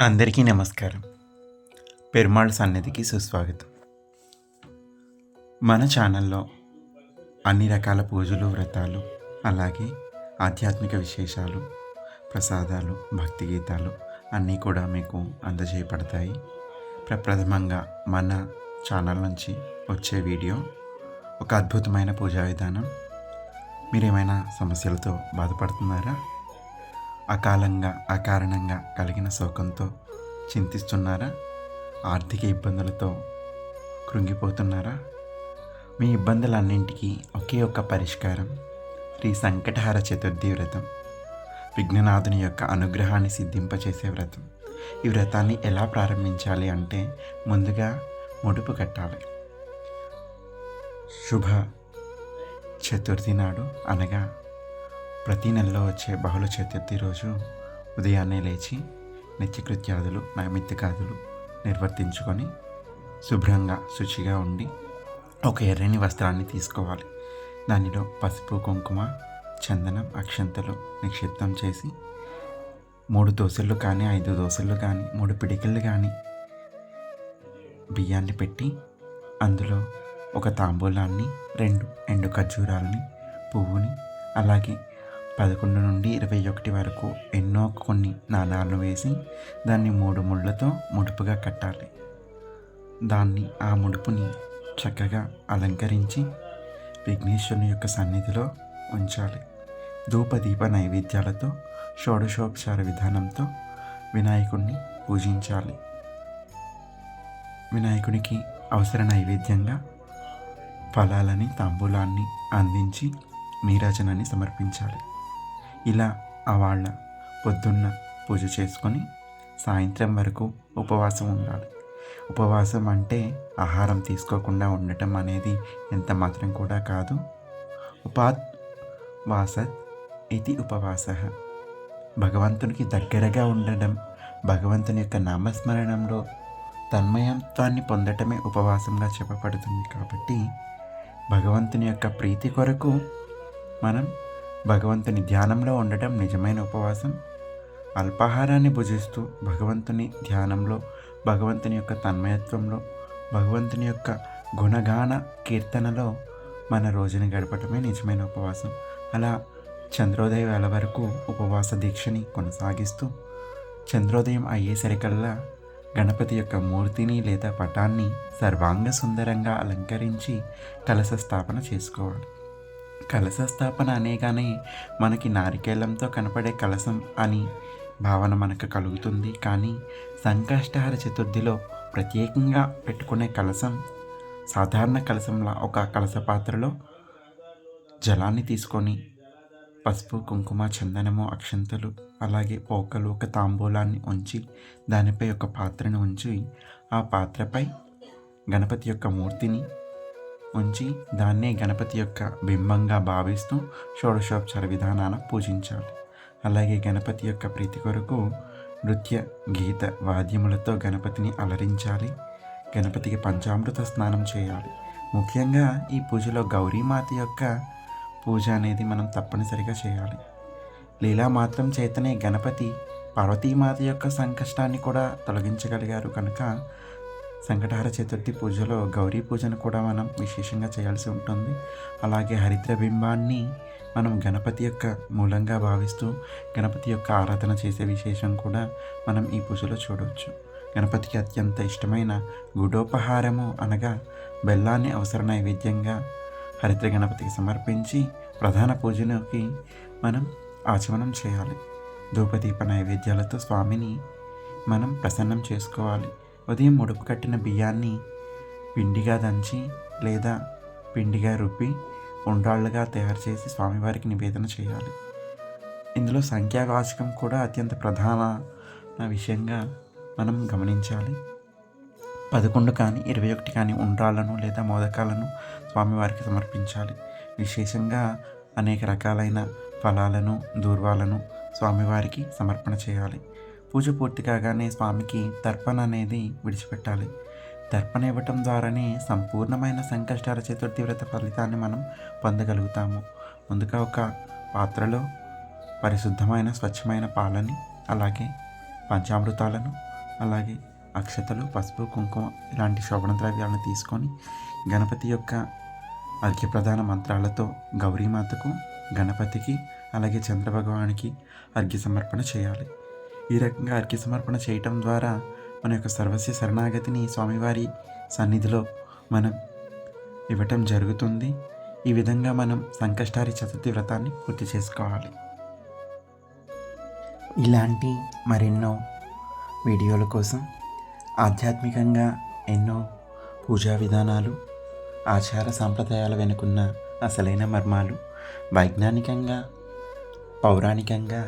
అందరికీ నమస్కారం. పెరుమాళ్ సన్నిధికి సుస్వాగతం. మన ఛానల్లో అన్ని రకాల పూజలు వ్రతాలు అలాగే ఆధ్యాత్మిక విశేషాలు ప్రసాదాలు భక్తి గీతాలు అన్నీ కూడా మీకు అందజేయబడతాయి. ప్రప్రథమంగా మన ఛానల్ నుంచి వచ్చే వీడియో ఒక అద్భుతమైన పూజా విధానం. మీరేమైనా సమస్యలతో బాధపడుతున్నారా? అకాలంగా అకారణంగా కలిగిన శోకంతో చింతిస్తున్నారా? ఆర్థిక ఇబ్బందులతో కృంగిపోతున్నారా? మీ ఇబ్బందులన్నింటికీ ఒకే ఒక్క పరిష్కారం శ్రీ సంకటహార చతుర్థి వ్రతం. విఘ్ననాథుని యొక్క అనుగ్రహాన్ని సిద్ధింపచేసే వ్రతం. ఈ వ్రతాన్ని ఎలా ప్రారంభించాలి అంటే ముందుగా ముడుపు కట్టాలి. శుభ చతుర్థి నాడు అనగా ప్రతి నెలలో వచ్చే బహుళ చతుర్థి రోజు ఉదయాన్నే లేచి నిత్యకృత్యాదులు నైమిత్తికాదులు నిర్వర్తించుకొని శుభ్రంగా శుచిగా ఉండి ఒక ఎర్రని వస్త్రాన్ని తీసుకోవాలి. దానిలో పసుపు కుంకుమ చందనం అక్షంతలు నిక్షిప్తం చేసి మూడు దోశలు కానీ ఐదు దోశలు కానీ మూడు పిడికిళ్ళు కానీ బియ్యాన్ని పెట్టి అందులో ఒక తాంబూలాన్ని రెండు ఎండు ఖర్జూరాలని పువ్వుని అలాగే పదకొండు నుండి ఇరవై ఒకటి వరకు ఎన్నో కొన్ని నాణాలను వేసి దాన్ని మూడు ముళ్ళతో ముడుపుగా కట్టాలి. దాన్ని ఆ ముడుపుని చక్కగా అలంకరించి విఘ్నేశ్వరుని యొక్క సన్నిధిలో ఉంచాలి. ధూపదీప నైవేద్యాలతో షోడశోపచార విధానంతో వినాయకుడిని పూజించాలి. వినాయకునికి అవసర నైవేద్యంగా ఫలాలని తాంబూలాన్ని అందించి నీరాజనాన్ని సమర్పించాలి. ఇలా ఆ వాళ్ళ పొద్దున్న పూజ చేసుకొని సాయంత్రం వరకు ఉపవాసం ఉండాలి. ఉపవాసం అంటే ఆహారం తీసుకోకుండా ఉండటం అనేది ఎంత మాత్రం కూడా కాదు. ఉపావాసత్ ఇది ఉపవాస. భగవంతునికి దగ్గరగా ఉండడం భగవంతుని యొక్క నామస్మరణంలో తన్మయత్వాన్ని పొందటమే ఉపవాసంగా చెప్పబడుతుంది కాబట్టి భగవంతుని యొక్క ప్రీతి కొరకు మనం భగవంతుని ధ్యానంలో ఉండటం నిజమైన ఉపవాసం. అల్పాహారాన్ని భుజిస్తూ భగవంతుని ధ్యానంలో భగవంతుని యొక్క తన్మయత్వంలో భగవంతుని యొక్క గుణగాన కీర్తనలో మన రోజుని గడపటమే నిజమైన ఉపవాసం. అలా చంద్రోదయ వేళ వరకు ఉపవాస దీక్షని కొనసాగిస్తూ చంద్రోదయం అయ్యేసరికల్లా గణపతి యొక్క మూర్తిని లేదా పటాన్ని సర్వాంగ సుందరంగా అలంకరించి కలశ స్థాపన చేసుకోవాలి. కలశ స్థాపన అనేగానే మనకి నారికేళంతో కనపడే కలశం అని భావన మనకు కలుగుతుంది. కానీ సంకష్టహర చతుర్థిలో ప్రత్యేకంగా పెట్టుకునే కలశం సాధారణ కలశంలా ఒక కలశ పాత్రలో జలాన్ని తీసుకొని పసుపు కుంకుమ చందనము అక్షంతలు అలాగే పోకలు ఒక తాంబూలాన్ని ఉంచి దానిపై ఒక పాత్రను ఉంచి ఆ పాత్రపై గణపతి యొక్క మూర్తిని ఉంచి దాన్నే గణపతి యొక్క బింబంగా భావిస్తూ షోడశోపచార విధానాన పూజించాలి. అలాగే గణపతి యొక్క ప్రీతి కొరకు నృత్య గీత వాద్యములతో గణపతిని అలరించాలి. గణపతికి పంచామృత స్నానం చేయాలి. ముఖ్యంగా ఈ పూజలో గౌరీమాత యొక్క పూజ అనేది మనం తప్పనిసరిగా చేయాలి. లీలా మాత్రం చేతనే గణపతి పార్వతీమాత యొక్క సంకష్టాన్ని కూడా తొలగించగలిగారు కనుక సంకటహార చతుర్థి పూజలో గౌరీ పూజను కూడా మనం విశేషంగా చేయాల్సి ఉంటుంది. అలాగే హరిద్ర బింబాన్ని మనం గణపతి యొక్క మూలంగా భావిస్తూ గణపతి యొక్క ఆరాధన చేసే విశేషం కూడా మనం ఈ పూజలో చూడవచ్చు. గణపతికి అత్యంత ఇష్టమైన గుడోపహారము అనగా బెల్లాన్ని అవసర నైవేద్యంగా హరిద్ర గణపతికి సమర్పించి ప్రధాన పూజలోకి మనం ఆచమనం చేయాలి. ధూపదీప నైవేద్యాలతో స్వామిని మనం ప్రసన్నం చేసుకోవాలి. ఉదయం ముడుపు కట్టిన బియ్యాన్ని పిండిగా దంచి లేదా పిండిగా రుబ్బి ఉండ్రాళ్ళుగా తయారు చేసి స్వామివారికి నివేదన చేయాలి. ఇందులో సంఖ్యావాచకం కూడా అత్యంత ప్రధాన విషయంగా మనం గమనించాలి. పదకొండు కానీ ఇరవై ఒకటి కానీ ఉండ్రాళ్ళను లేదా మోదకాలను స్వామివారికి సమర్పించాలి. విశేషంగా అనేక రకాలైన ఫలాలను దూర్వాలను స్వామివారికి సమర్పణ చేయాలి. పూజ పూర్తి కాగానే స్వామికి తర్పణ అనేది విడిచిపెట్టాలి. తర్పణ ఇవ్వటం ద్వారానే సంపూర్ణమైన సంకష్టాల చతుర్థి వ్రత ఫలితాన్ని మనం పొందగలుగుతాము. ముందుగా ఒక పాత్రలో పరిశుద్ధమైన స్వచ్ఛమైన పాలని అలాగే పంచామృతాలను అలాగే అక్షతలు పసుపు కుంకుమ ఇలాంటి శోభన ద్రవ్యాలను తీసుకొని గణపతి యొక్క అర్ఘ్యప్రధాన మంత్రాలతో గౌరీమాతకు గణపతికి అలాగే చంద్రభగవానికి అర్ఘ్య సమర్పణ చేయాలి. ఈ రకంగా అర్ఘ్య సమర్పణ చేయటం ద్వారా మన యొక్క సర్వస్వ శరణాగతిని స్వామివారి సన్నిధిలో మనం ఇవ్వటం జరుగుతుంది. ఈ విధంగా మనం సంకష్టారి చతుర్థి వ్రతాన్ని పూర్తి చేసుకోవాలి. ఇలాంటి మరెన్నో వీడియోల కోసం ఆధ్యాత్మికంగా ఎన్నో పూజా విధానాలు ఆచార సాంప్రదాయాల వెనుకున్న అసలైన మర్మాలు వైజ్ఞానికంగా పౌరాణికంగా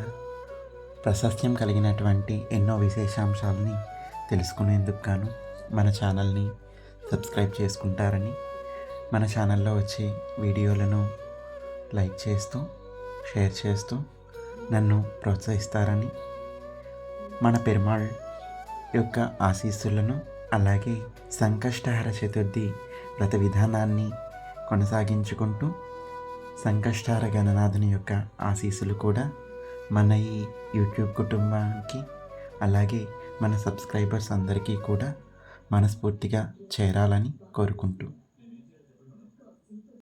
ప్రశస్త్యం కలిగినటువంటి ఎన్నో విశేషాంశాలని తెలుసుకునేందుకు గాను మన ఛానల్ని సబ్స్క్రైబ్ చేసుకుంటారని మన ఛానల్లో వచ్చే వీడియోలను లైక్ చేస్తూ షేర్ చేస్తూ నన్ను ప్రోత్సహిస్తారని మన పెరుమాళ్ యొక్క ఆశీస్సులను అలాగే సంకష్టహర చతుర్థి వ్రత విధానాన్ని కొనసాగించుకుంటూ సంకష్టార గణనాథుని యొక్క ఆశీస్సులు కూడా మన ఈ యూట్యూబ్ కుటుంబానికి అలాగే మన సబ్స్క్రైబర్స్ అందరికీ కూడా మనస్ఫూర్తిగా చేరాలని కోరుకుంటూ